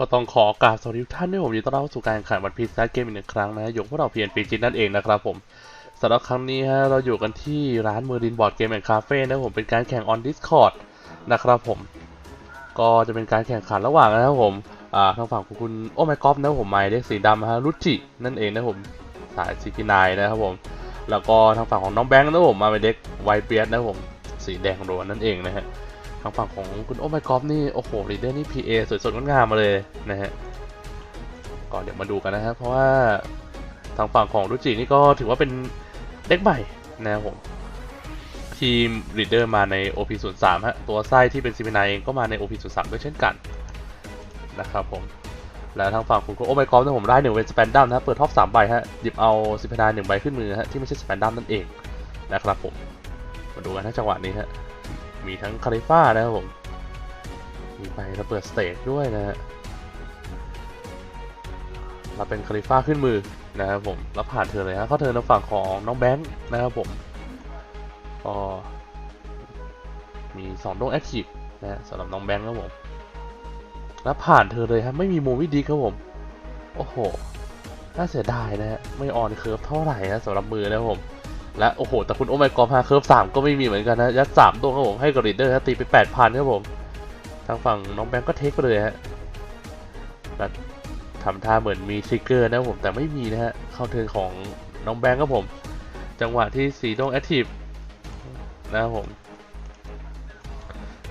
ก็ต้องขอกราบสวัสดีทุกท่านด้วยผมยินดีต้อนรับสู่การแข่งขันวันพีซเกมอีกหนึ่งครั้งนะฮะอยู่กับพวกเราเพียนปีจินนั่นเองนะครับผมสำหรับครั้งนี้ฮะเราอยู่กันที่ร้านเมอร์ดินบอร์ดเกมแอนด์คาเฟ่นะผมเป็นการแข่งออนดิสคอร์ดนะครับผม ก็จะเป็นการแข่งขันระหว่างนะครับผมอ่าทางฝั่งของคุณโอ้ไมกอฟนะผมไมเด็กสีดำฮะรุจินั่นเองนะผมสายซีพีนายนะครับผมแล้วก็ทางฝั่งของน้องแบงค์นะผมมาเป็นเด็กไวเบียสนะผมสีแดงโรนนั่นเองนะฮะ ทางฝั่งของคุณโอ้ไมกอฟนี่โอ้โหลีเดอร์นี่ PA สวยสดงดงามมาเลยนะฮะก็เดี๋ยวมาดูกันนะครับเพราะว่าทางฝั่งของรุจินี่ก็ถือว่าเป็นเด็กใหม่นะครับผมทีมลีเดอร์มาใน OP03 ฮะตัวไส้ที่เป็นซีพีนเองก็มาใน OP03 ด้วยเช่นกันนะครับผมแล้วทางฝั่งคุณโอ้ไมกอฟนะผมได้หนึ่งเป็นสแปนดัมนะฮะเปิดท็อปสามใบฮะหยิบเอาซีพีนหนึ่งใบขึ้นมือฮะที่ไม่ใช่สแปนดัมนั่นเองนะครับผมมาดูกันทั้งจังหวะนี้ฮะ มีทั้งคาลิฟ้านะครับผม มีไประเบิดสเตจด้วยนะฮะมาเป็นคาลิฟ้าขึ้นมือนะครับผมแล้วผ่านเธอเลยฮะเข้าเธอในฝั่งของน้องแบงค์นะครับผมก็มีสองดวงแอคทีฟนะฮะสำหรับน้องแบงค์ครับผม แล้วผ่านเธอเลยฮะไม่มีโมวิดีครับผม โอ้โห น่าเสียดายนะฮะ ไม่ออนเคิร์ฟเท่าไหร่นะสำหรับมือนะครับผม และโอ้โห แต่คุณโอไมกอมฮาเคิร์ฟสามก็ไม่มีเหมือนกันนะยัดสามตัวครับผมให้กับรีดเดอร์ฮะตีไปแปดพันครับผม ทางฝั่งน้องแบงก์ก็เทคไปเลยฮะแต่ทำท่าเหมือนมีทริกเกอร์นะผมแต่ไม่มีนะฮะเข้าเทิร์นของน้องแบงก์ครับผม จังหวะที่สีดงแอคทีฟนะครับผม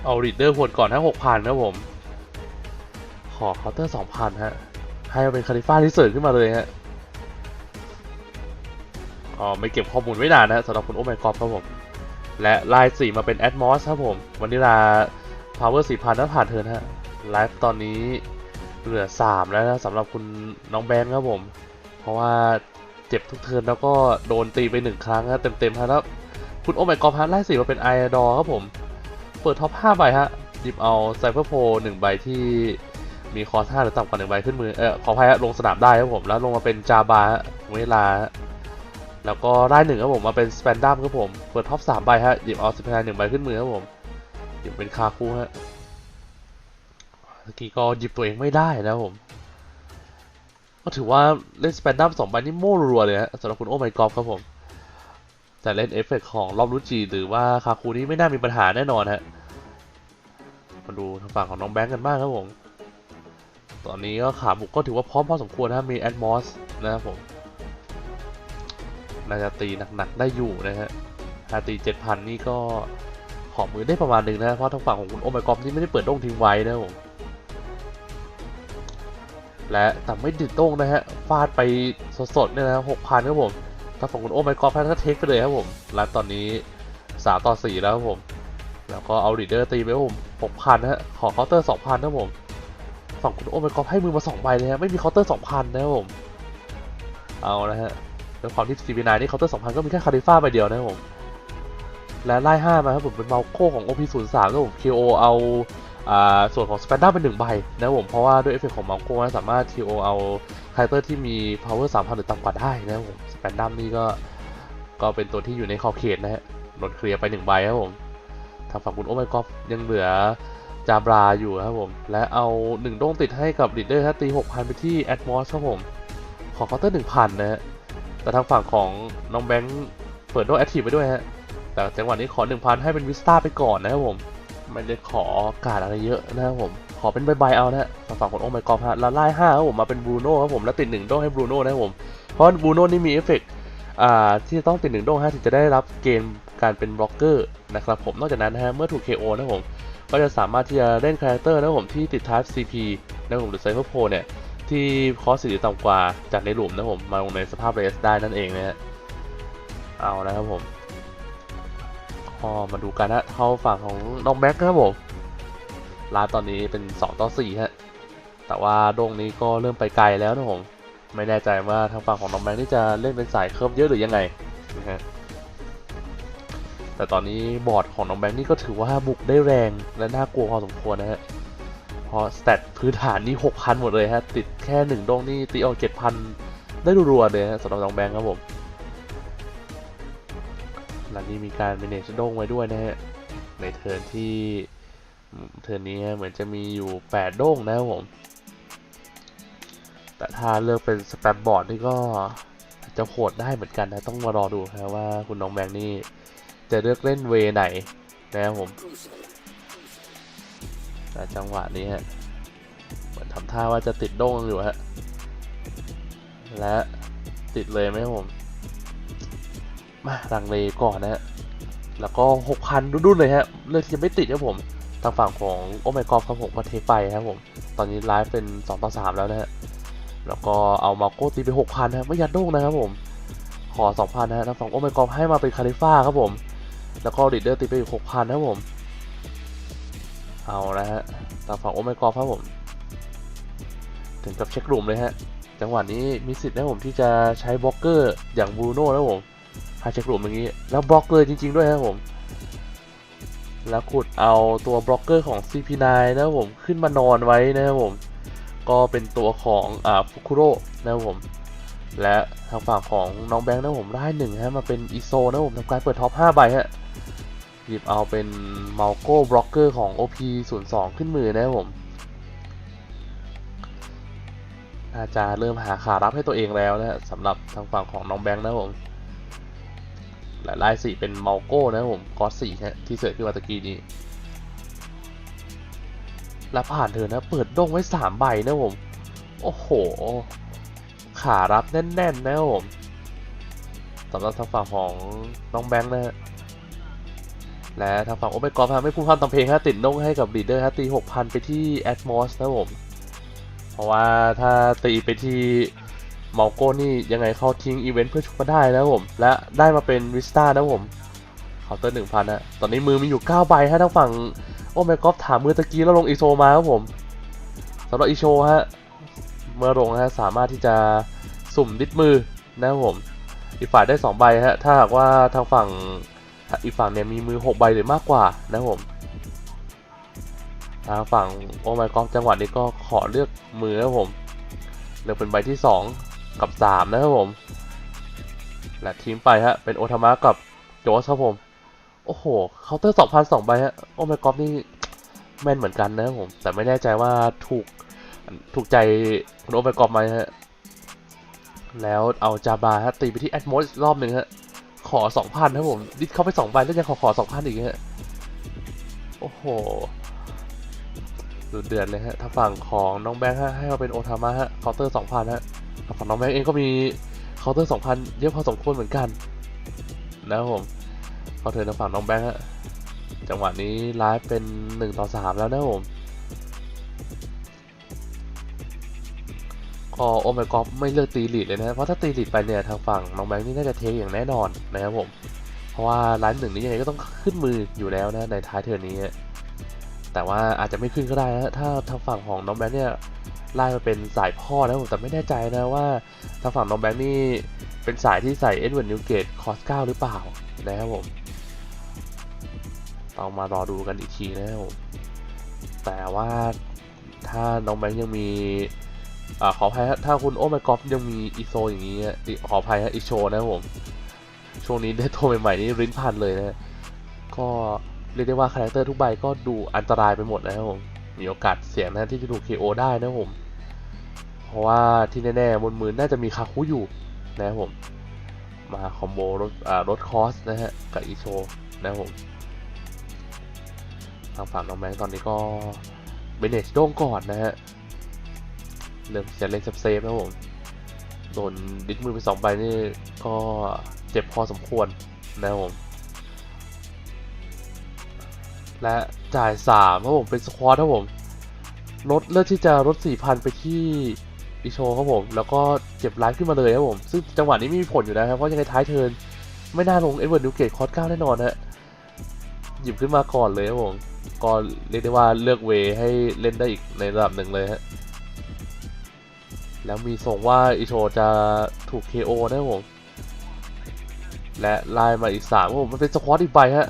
เอารีดเดอร์หวดก่อนฮะหกพันครับผม ขอเคาน์เตอร์สองพันฮะให้เป็นคาลิฟ้าที่เสริร์ขึ้นมาเลยฮะ อ๋อไม่เก็บข้อมูลไว้นานนะสำหรับคุณโอไมกอฟครับผม และไลน์สี่มาเป็นแอดมอสครับผม วันนี้ลาพาวเวอร์สี่พันนั้นผ่านเทิร์นฮะไลฟ์ตอนนี้เหลือสามแล้วนะสำหรับคุณน้องแบงค์ครับผม เพราะว่าเจ็บทุกเทิร์นแล้วก็โดนตีไปหนึ่งครั้งฮะเต็มๆฮะแล้วคุณโอไมกอฟฮะไล่สี่มาเป็นไอดอครับผม เปิดท็อปห้าใบฮะหยิบเอาไซเฟอร์โพหนึ่งใบที่มีคอร์สห้าหรือต่ำกว่าหนึ่งใบขึ้นมือ เออขออภัยฮะลงสนามได้ครับผม แล้วลงมาเป็นจาบาเวลา แล้วก็ได้หนึ่งครับผมมาเป็นสแปนดัมครับผม เปิดท็อปสามใบฮะ หยิบเอาสแปนหนึ่งใบขึ้นมือครับผมหยิบเป็นคาคูฮะเมื่อกี้ก็หยิบตัวเองไม่ได้นะครับผม ก็ถือว่าเล่นสแปนดัมสองใบนี่โม่รัวเลยฮะสำหรับคุณโอ้ไมกอฟครับผม แต่เล่นเอฟเฟกต์ของรอบรูจีหรือว่าคาคูนี่ไม่น่ามีปัญหาแน่นอนฮะ มาดูทางฝั่งของน้องแบงค์กันบ้างครับผม ตอนนี้ก็ขาบุกก็ถือว่าพร้อมพอสมควรนะมีแอดมอสนะครับผม น่าจะตีหนักๆได้อยู่นะฮะถ้าตีเจ็ดพันนี่ก็ขอมือได้ประมาณหนึ่งนะ เพราะทางฝั่งของคุณโอไมกอมนี่ไม่ได้เปิดโด่งทิ้งไว้นะผมและแต่ไม่ดิดโด่งนะฮะ ฟาดไปสดๆเนี่ยนะหกพันครับผมทางฝั่งคุณโอไมกอมท่านก็เทคไปเลยครับผม และตอนนี้สามต่อสี่แล้วครับผม แล้วก็เอาลีดเดอร์ตีไปครับผมหกพันฮะ ขอเคาน์เตอร์สองพันครับผมฝั่งคุณโอไมกอมให้มือมาสองใบเลยฮะ ไม่มีเคาน์เตอร์สองพันนะครับผม เอานะฮะ ด้วความที่ซีบีนนี่เคาน์เตอร์สองพันก็มีแค่คาริฟ้าใบเดียวนะครับผม และไล่ห้ามาครับผมเป็นเมาโคของ OP03 นะครับผม KO เอาอ่าส่วนของสเปนด้าเป็นหนึ่งใบนะครับผมเพราะว่าด้วยเอฟเฟกต์ของเมาโคนะสามารถ KO เอาคาแรคเตอร์ที่มี power 3,000หรือต่ำกว่าได้นะครับผมสเปนด้านี่ก็ก็เป็นตัวที่อยู่ในขอบเขตนะฮะโดเคลียร์ไปหนึ่งใบครับผมทางฝั่งคุณโอไมกอฟยังเหลือจาบราอยู่ครับผม และเอาหนึ่งด้งติดให้กับลีดเดอร์ฮะตี6,000ไปที่แอดมอสครับผม ขอเคาน์เตอร์1,000นะฮะ แต่ทางฝั่งของน้องแบงค์เปิดโดแอคทีฟไปด้วยฮะ แต่จังหวะนี้ขอ 1,000 ให้เป็นวิสตาไปก่อนนะครับผม ไม่ได้ขอการอะไรเยอะนะครับผม ขอเป็นใบๆเอานะฮะทางฝั่งของโอ้ไมกอฟฮะแล้วไล่5ครับผมมาเป็นบรูโน่ครับผมแล้วติด1โด้งให้บรูโน่นะครับผม เพราะบรูโน่นี่มีเอฟเฟกต์อ่าที่ต้องติด1โด้งฮะถึงจะได้รับเกณฑ์การเป็นบล็อกเกอร์นะครับผม นอกจากนั้นนะฮะเมื่อถูก KO นะครับผมก็จะสามารถที่จะเล่นคาแรคเตอร์นะครับผมที่ติด Type CP นะครับผมหรือ Cypher Pro เนี่ย ที่คอสสีต่ำกว่าจากในหลุมนะผม มาลงในสภาพเรสได้นั่นเองนะฮะเอานะครับผมพอมาดูกันนะเข้าฝั่งของน้องแม็กนะครับผมลาตอนนี้เป็น 2 ต่อ4ฮะแต่ว่าโดงนี้ก็เริ่มไปไกลแล้วนะผมไม่แน่ใจว่าทางฝั่งของน้องแม็กนี่จะเล่นเป็นสายเคิร์ฟเยอะหรือยังไงนะฮะแต่ตอนนี้บอร์ดของน้องแบงค์นี่ก็ถือว่าบุกได้แรงและน่ากลัวพอสมควรนะฮะ พอสเตตพื้นฐานนี่หกพันหมดเลยฮะ ติดแค่หนึ่งดงนี่ตีออกเจ็ดพันได้รัวๆเลยฮะสำหรับน้องแบงค์ครับผม หลังนี้มีการ manage ดงไว้ด้วยนะฮะ ในเทิร์นที่เทิร์นนี้เหมือนจะมีอยู่แปดดงนะครับผม แต่ถ้าเลือกเป็นสแปมบอร์ดนี่ก็จะโหดได้เหมือนกันนะ ต้องมารอดูนะว่าคุณน้องแบงค์นี่จะเลือกเล่นเวไหนนะครับผม แต่จังหวะนี้ฮะเหมือนทำท่าว่าจะติดโด้งอยู่ฮะ และติดเลยไหมผม มาลังเลก่อนนะฮะ แล้วก็หกพันดุนๆเลยฮะ เลือกที่จะไม่ติดครับผม ทางฝั่งของโอเมกอฟครับผมก็เทไปครับผม ตอนนี้ไลฟ์เป็น2ต่อ3แล้วนะฮะ แล้วก็เอามาโก้ตีไป6,000นะไม่ยัดโด่งนะครับผม ขอ2,000นะฮะทางฝั่งโอเมกอฟให้มาเป็นคาลิฟ่าครับผม แล้วก็ลีดเดอร์ตีไปอีก6,000นะครับผม เอาละฮะทางฝั่งโอเมกอครับผม ถึงกับเช็คกลุ่มเลยฮะ จังหวะนี้มีสิทธิ์นะผมที่จะใช้บล็อกเกอร์อย่างบูโน่นะผมให้เช็คกลุ่มอย่างนี้ แล้วบล็อกเลยจริง ๆ ด้วยนะครับผม แล้วขุดเอาตัวบล็อกเกอร์ของ CP9 นะครับผมขึ้นมานอนไว้นะครับผม ก็เป็นตัวของอ่าฟุคุโร่นะครับผมและทางฝั่งของน้องแบงค์นะผมได้หนึ่งฮะมาเป็นอีโซนะผมทำการเปิดท็อป5ใบฮะ หยิบเอาเป็นเมัลโก้บล็อกเกอร์ของ OP02 ขึ้นมือนะครับผมน่าจะเริ่มหาขารับให้ตัวเองแล้วนะฮะสำหรับทางฝั่งของน้องแบงค์นะครับผมและลายสีเป็นเมัลโก้นะครับผมกอสสีฮะที่เสิร์ชขึ้นมาตะกี้นี้แล้วผ่านเธอนะ เปิดด้งไว้สามใบนะผม โอ้โห ขารับแน่นๆนะครับผมสำหรับทางฝั่งของน้องแบงค์นะฮะ และทางฝั่งโอเปกอล์ฟไม่พูดพร่ำทำเพลงฮะติดด้งให้กับลีดเดอร์ฮะตี 6,000 ไปที่แอดมอสนะผม เพราะว่าถ้าตีไปที่มอลโก้นี่ยังไงเขาทิ้งอีเวนต์เพื่อชุบมาได้นะผม และได้มาเป็นวิสตานะผมเคาน์เตอร์หนึ่งพันนะตอนนี้มือมีอยู่9ใบฮะทางฝั่งโอ้แมกอฟถามมือตะกี้แล้วลงอีโซมาครับผมสำหรับอีโชฮะเมื่อลงฮะสามารถที่จะสุ่มดิดมือนะครับผม อีกฝ่ายได้2ใบฮะถ้าหากว่าทางฝั่ง อีกฝั่งเนี่ยมีมือ6ใบหรือมากกว่านะผมทางฝั่งโอ้แมกอฟจังหวะนี้ก็ขอเลือกมือนะผมเลือกเป็นใบที่ 2 กับ 3 นะครับผม และทิ้งไปฮะ เป็นโอทามะกับโจสครับผม โอ้โหเคาน์เตอร์สองพันสองใบฮะ โอ้ my god นี่แม่นเหมือนกันนะครับผม แต่ไม่แน่ใจว่าถูกถูกใจคุณโอ my god ไหมฮะ แล้วเอาจาบาฮะตีไปที่แอดมอสรอบหนึ่งฮะ ขอสองพันครับผม ดิดเข้าไปสองใบแล้วยังขอขอสองพันอีกฮะโอ้โหดูเดือดเลยฮะถ้าฝั่งของน้องแบงค์ฮะให้มาเป็นโอทามะฮะเคาน์เตอร์สองพันฮะฝั่งน้องแบงค์เองก็มีเคาน์เตอร์สองพันเยอะพอสมควรเหมือนกันนะครับผมเขาเทิร์นทางฝั่งน้องแบงค์ฮะจังหวะนี้ไลฟ์เป็น1ต่อ3แล้วนะผม ก็โอเมกอฟไม่เลือกตีลีดเลยนะเพราะถ้าตีลีดไปเนี่ยทางฝั่งน้องแบงค์นี่น่าจะเทคอย่างแน่นอนนะครับผม เพราะว่าไลฟ์หนึ่งนี้ยังไงก็ต้องขึ้นมืออยู่แล้วนะในท้ายเทิร์นนี้ แต่ว่าอาจจะไม่ขึ้นก็ได้นะถ้าทางฝั่งของน้องแบงค์เนี่ยไล่มาเป็นสายพ่อนะผมแต่ไม่แน่ใจนะว่าทางฝั่งน้องแบงค์นี่เป็นสายที่ใส่เอ็ดเวิร์ดนิวเกตคอสเก้าหรือเปล่านะครับผมต้องมารอดูกันอีกทีนะครับผมแต่ว่าถ้าน้องแบงค์ยังมี อ่าขออภัยถ้าคุณโอเมกอฟยังมีอีโซอย่างนี้อะขออภัยฮะอีโชนะครับผม ช่วงนี้ได้ตัวใหม่ๆนี่ริ้นพันเลยนะก็เรียกได้ว่าคาแรคเตอร์ทุกใบก็ดูอันตรายไปหมดนะครับผม มีโอกาสเสี่ยงนะที่จะถูก KO ได้นะครับผม เพราะว่าที่แน่ๆบนมือน่าจะมีคาคุอยู่นะครับผม มาคอมโบรถอ่ารถคอสนะฮะกับอีโชนะครับผมทางฝั่งน้องแบงตอนนี้ก็เบเนชโด่งก่อนนะฮะ เริ่มจะเล่นเซฟๆนะผมโดนดิดมือไปสองใบนี่ก็เจ็บพอสมควรนะครับผม และจ่ายสามครับผมเป็นสควอตครับผมลดเลือกที่จะลด4,000ไปที่อิโชครับผม แล้วก็เจ็บไลฟ์ขึ้นมาเลยครับผม ซึ่งจังหวะนี้ไม่มีผลอยู่นะครับเพราะยังไงท้ายเทินไม่น่าลงเอ็ดเวิร์ดนิวเกตคอร์สเก้าแน่นอนฮะหยิบขึ้นมาก่อนเลยครับผมก็เรียกได้ว่าเลือกเวให้เล่นได้อีกในระดับหนึ่งเลยฮะ แล้วมีส่งว่าอิโชจะถูก KO นะผม และไล่มาอีกสามผมมันเป็นสควอตอีกใบฮะ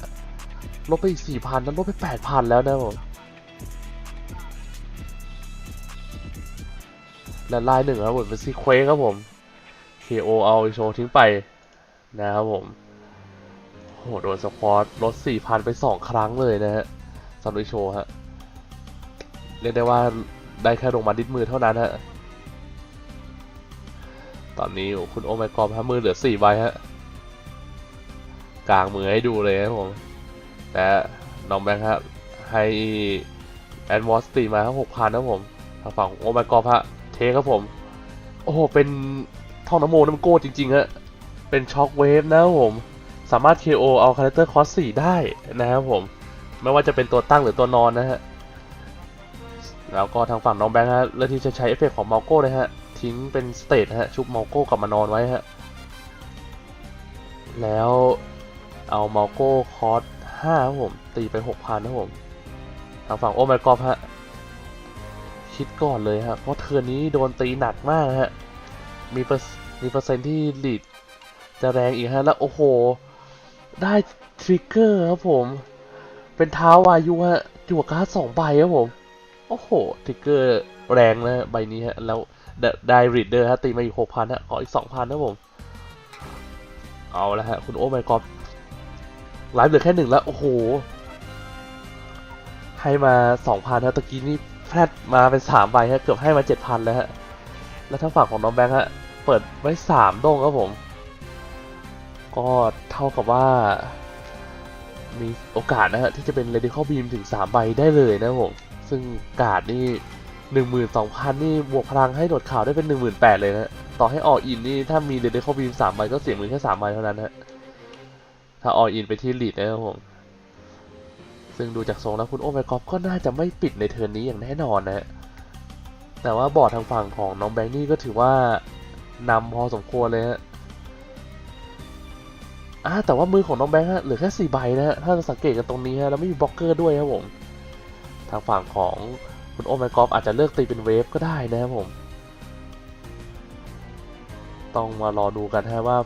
ลดไปอีกสี่พันนั้นลดไปแปดพันแล้วนะผม และไล่หนึ่งครับผมเป็นซีเควสครับผม KO เอาอิโชทิ้งไปนะครับผมโหโดนสปอตลด4,000ไป2ครั้งเลยนะฮะสำหรับโชฮะ เรียกได้ว่าได้แค่ลงมาดิดมือเท่านั้นฮะ ตอนนี้คุณโอไมกอมฮะมือเหลือสี่ใบฮะกลางมือให้ดูเลยครับผมแต่น้องแบงค์ฮะให้แอนวอสตีมาครับหกพันครับผมทางฝั่งโอไมกอมฮะเทครับผม โอ้โห เป็นท่องน้ำโมน้ำโก้จริงๆฮะเป็นช็อคเวฟนะครับผม สามารถ KO เอาคาแรคเตอร์คอสสี่ได้นะครับผม ไม่ว่าจะเป็นตัวตั้งหรือตัวนอนนะฮะแล้วก็ทางฝั่งน้องแบงค์ฮะเลือกที่จะใช้เอฟเฟกต์ของมาโก้นะฮะ ทิ้งเป็นสเตทฮะ ชุบมาโก้กลับมานอนไว้ฮะ แล้วเอามาโก้คอสห้าครับผม ตีไปหกพันนะครับผม ทางฝั่งโอไมกอฟฮะ คิดก่อนเลยฮะ เพราะเทือนนี้โดนตีหนักมากฮะ มีเปอร์มีเปอร์เซ็นต์ที่ลีดจะแรงอีกฮะ แล้วโอ้โห ได้ทริกเกอร์ครับผม เป็นเท้าวายุฮะจั่วการ์ดสองใบครับผม โอ้โหทริกเกอร์แรงนะใบนี้ฮะ แล้ว ได้รีดเดอร์ฮะตีมาอีกหกพันฮะขออีกสองพันนะผม เอาละฮะ คุณโอ้ไม่กอบไลฟ์เหลือแค่หนึ่งแล้ว โอ้โห ให้มาสองพันฮะตะกี้นี่แพทมาเป็นสามใบฮะ เกือบให้มาเจ็ดพันแล้วฮะ แล้วทางฝั่งของน้องแบงค์ฮะ เปิดไว้สามดงครับผม ก็เท่ากับว่า มีโอกาสนะฮะ ที่จะเป็น Radical Beam ถึง3ใบได้เลยนะผม ซึ่งการ์ดนี่ 12,000 นี่บวกพลังให้โดดข่าวได้เป็น 18,000 เลยนะต่อให้ออกอินนี่ถ้ามี Radical Beam 3ใบก็เสียมือแค่3ใบเท่านั้นฮะถ้าออกอินไปที่ลีดนะครับผมซึ่งดูจากทรงแล้วคุณโอเมกอฟก็น่าจะไม่ปิดในเทิร์นนี้อย่างแน่นอนนะฮะแต่ว่าบอร์ดทางฝั่งของน้องแบงค์นี่ก็ถือว่านำพอสมควรเลยฮะอ่าแต่ว่ามือของน้องแบงค์ฮะเหลือแค่สี่ใบนะฮะถ้าเราสังเกตกันตรงนี้ฮะแล้วไม่มีบล็อกเกอร์ด้วยครับผมทางฝั่งของ คุณโอไมกอฟอาจจะเลือกตีเป็นเวฟก็ได้นะครับผม ต้องมารอดูกันฮะว่า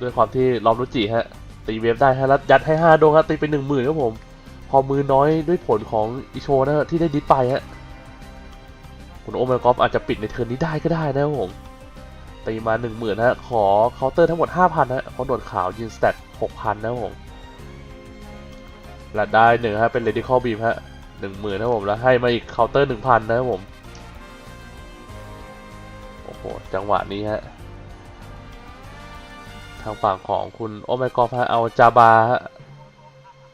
ด้วยความที่ลอมรุจิฮะ ตีเวฟได้ฮะแล้วยัดให้ห้าดวงฮะตีเป็นหนึ่งหมื่นครับผม พอมือน้อยด้วยผลของอิโชนะฮะที่ได้ดิสไปฮะคุณโอไมกอฟอาจจะปิดในเทิร์นนี้ได้ก็ได้นะครับผมตีมาหนึ่งหมื่นฮะ ขอเคาน์เตอร์ทั้งหมดห้าพันฮะเพราะโดดขาวยืนสเตตหกพันนะครับผมและได้หนึ่งฮะ เป็น radical beam ฮะ หนึ่งหมื่นนะผมแล้วให้มาอีกเคาน์เตอร์หนึ่งพันนะครับผม โอ้โห จังหวะนี้ฮะ ทางฝั่งของคุณโอไมกอฟฮะเอาจาบา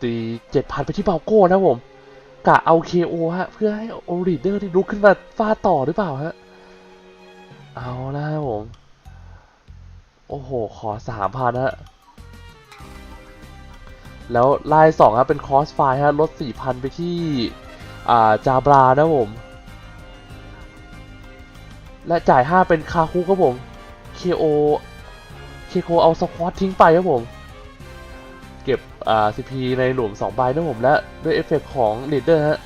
ตีเจ็ดพันไปที่เบาโก้นะผมกะเอา KO ฮะ เพื่อให้โอริเดอร์ที่ลุกขึ้นมาฟาต่อหรือเปล่าฮะ เอาล้ครับผม โอ้โห ขอสามพันฮะ แล้วไลน์สองครับเป็นคอสไฟฮะลดสี่พันไปที่อ่าจาบรานะผม และจ่ายห้าเป็นคาคุครับผม KO KO เอาสควอตทิ้งไปครับผม เก็บอ่า CP ในหลุม2ใบนะผมและด้วยเอฟเฟกต์ของลีดเดอร์ฮะ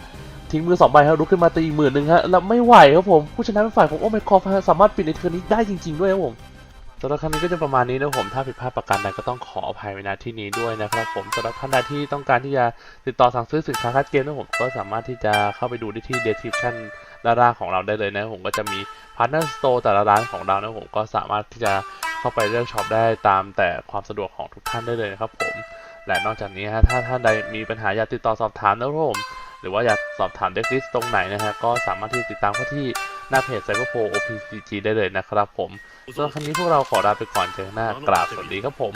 ทิ้งมือสองใบครับลุกขึ้นมาตีหมื่นหนึ่งฮะแล้วไม่ไหวครับผม ผู้ชนะเป็นฝ่ายของโอเมกอฟสามารถปิดในเทิร์นนี้ได้จริง ๆ ด้วยครับผม สำหรับครั้งนี้ก็จะประมาณนี้นะผม ถ้าผิดพลาดประการใดก็ต้องขออภัยไว้ณที่นี้ด้วยนะครับผมสำหรับท่านใดที่ต้องการที่จะติดต่อสั่งซื้อสินค้าคัดเกมนะผมก็สามารถที่จะเข้าไปดูได้ที่ description ด้านล่างของเราได้เลยนะผมก็จะมี partner store แต่ละร้านของเรานะผมก็สามารถที่จะเข้าไปเลือกช็อปได้ตามแต่ความสะดวกของทุกท่านได้เลยนะครับผมและนอกจากนี้ฮะถ้าท่านใดมีปัญหาอยากติดต่อสอบถามนะครับผม หรือว่าอยากสอบถามเด็กลิสตรงไหนนะฮะก็สามารถที่ติดตามเข้าที่หน้าเพจ Cyber Pro OPCG ได้เลยนะครับผมสำหรับครั้งนี้พวกเราขอลาไปก่อนเจอกันหน้ากราบสวัสดีครับผม